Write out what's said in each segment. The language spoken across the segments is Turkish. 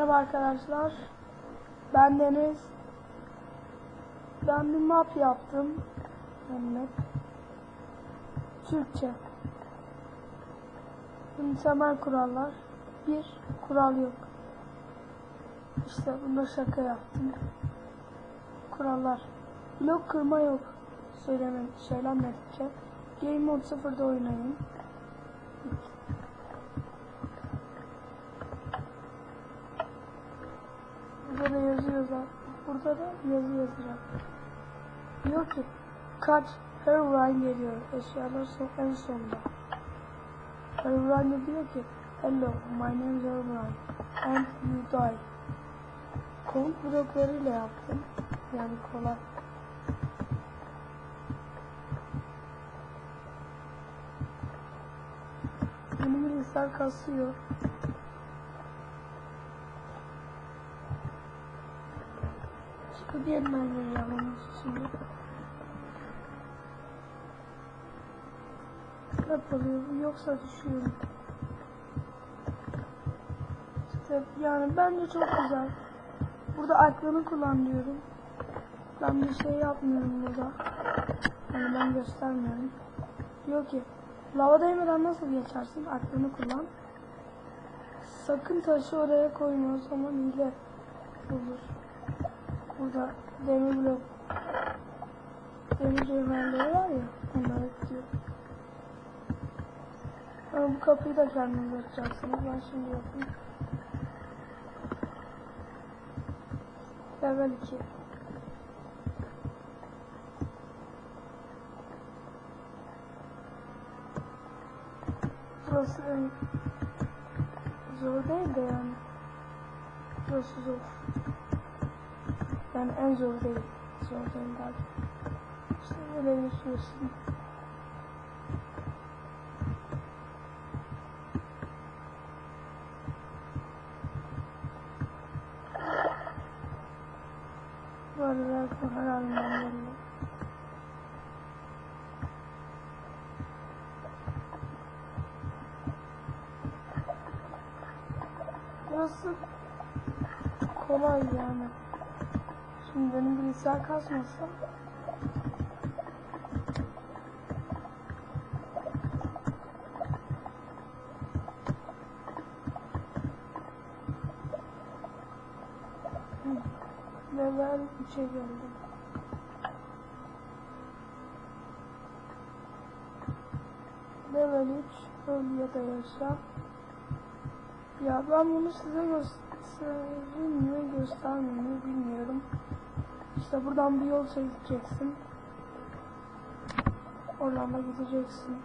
Merhaba arkadaşlar. Ben Deniz. Ben bir map yaptım. Yani Türkçe. Şimdi temel kurallar. Bir, kural yok. İşte bunda şaka yaptım. Kurallar. Blok kırma yok. Söyleme, söylenmedikçe. Game mode sıfırda oynayın. Burada da yazıyor zaten. Burada da yazı yazacak. Diyor ki kaç Herobrine geliyor. Eşyalar son, en sonda. Herobrine diyor ki Hello, my name is Herobrine and you die. Komut bloklarıyla yaptım. Yani kolay. Benim bilgisayar kasıyor. Diye ben yapalım şimdi. Hep oluyor bu yoksa düşüyorum. İşte yani bence çok güzel. Burada aklını kullan diyorum. Ben bir şey yapmıyorum burada. Yani ben göstermiyorum. Diyor ki lava değmeden nasıl geçersin? Aklını kullan. Sakın taşı oraya koyma o zaman hile olur. Burada demir blok demir cevherleri var ya onları diyor. Ama bu kapıyı da kendiniz açacaksınız. Ben şimdi yapayım. Level 2. Burası en zor değil de yani. Burası zor. Yani en zor değil. Zor değil daha. İşte böyle yaşıyorsun. Bu arada her halinden belli. Burası kolay yani. Şimdi benim bilgisayar kasmasa Hı, level 3'e geldim. Level 3 öl ya da yaşa. Ya ben bunu size göstereyim mi göstermeyeyim mi bilmiyorum. İşte buradan bir yol çekeceksin. Oradan da gideceksin.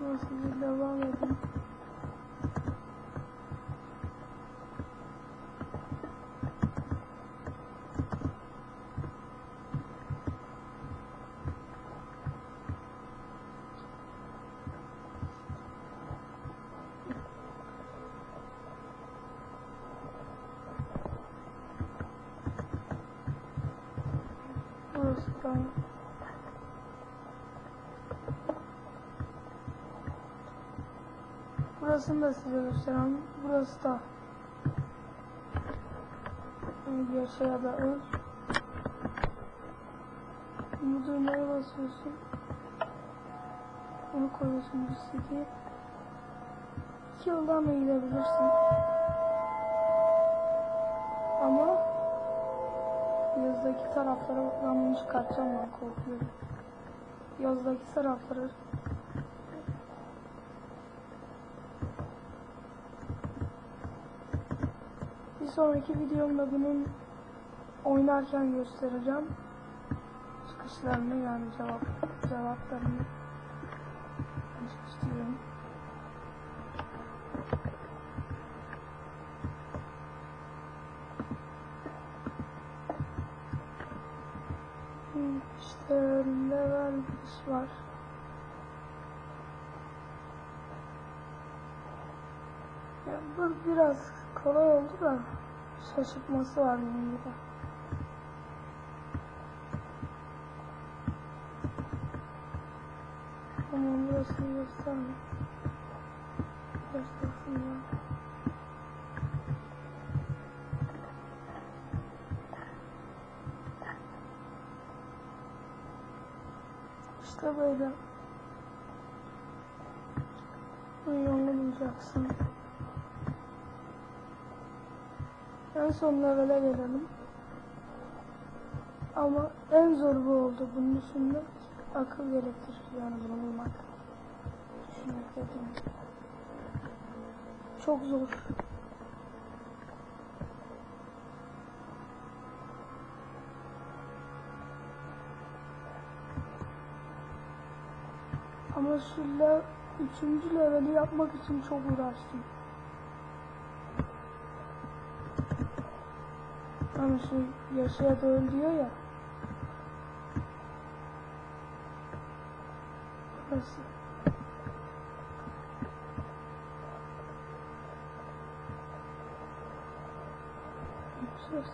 Nasıl devam edin. Burası da Burasını da size göstereyim. Burası da ya da öl. Bu düğmeye basıyorsun. Onu koyuyorsun bir CD. İki yoldan da gidebilirsin. Ama yazdaki taraflara ben bunu çıkartacağım ben korkuyorum. Yazdaki tarafları Bir sonraki videomda bunun oynarken göstereceğim. Çıkışlarını yani cevap cevaplarını istiyorum. İşte level 5 var. Ya bu biraz kolay oldu da şaşırtması var bunun bir de. Tamam burasını gösterme. Göstersin ya. İşte böyle. Bulacaksın. En son levele gelelim. Ama en zor bu oldu. Bunun üstünde akıl gerektirir yani bunu bulmak. Düşünmek dedim. Çok zor. Ama şu üçüncü leveli yapmak için çok uğraştım. Hani şu yaşaya da diyor ya. Burası. Sus.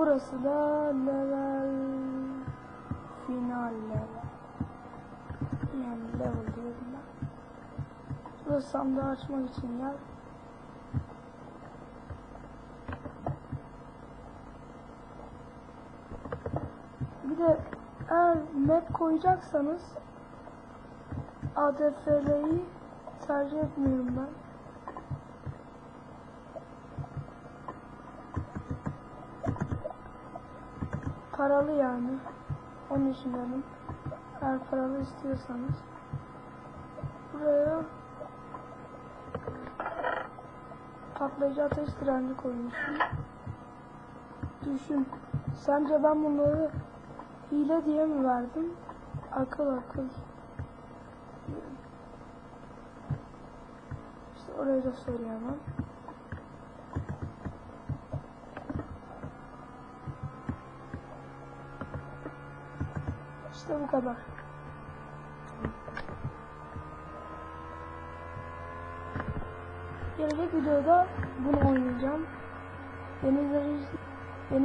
Burası da level final level. Yani level diyorum ben. Burası sandığı açmak için yer. Bir de eğer map koyacaksanız ADFL'yi tercih etmiyorum ben. Paralı yani. Onun için dedim. Eğer paralı istiyorsanız. Buraya patlayıcı ateş direnci koymuşum. Düşün. Sence ben bunları hile diye mi verdim? Akıl akıl. İşte orayı da söyleyemem. İşte bu kadar. Gelecek videoda bunu oynayacağım. Beni izlediğiniz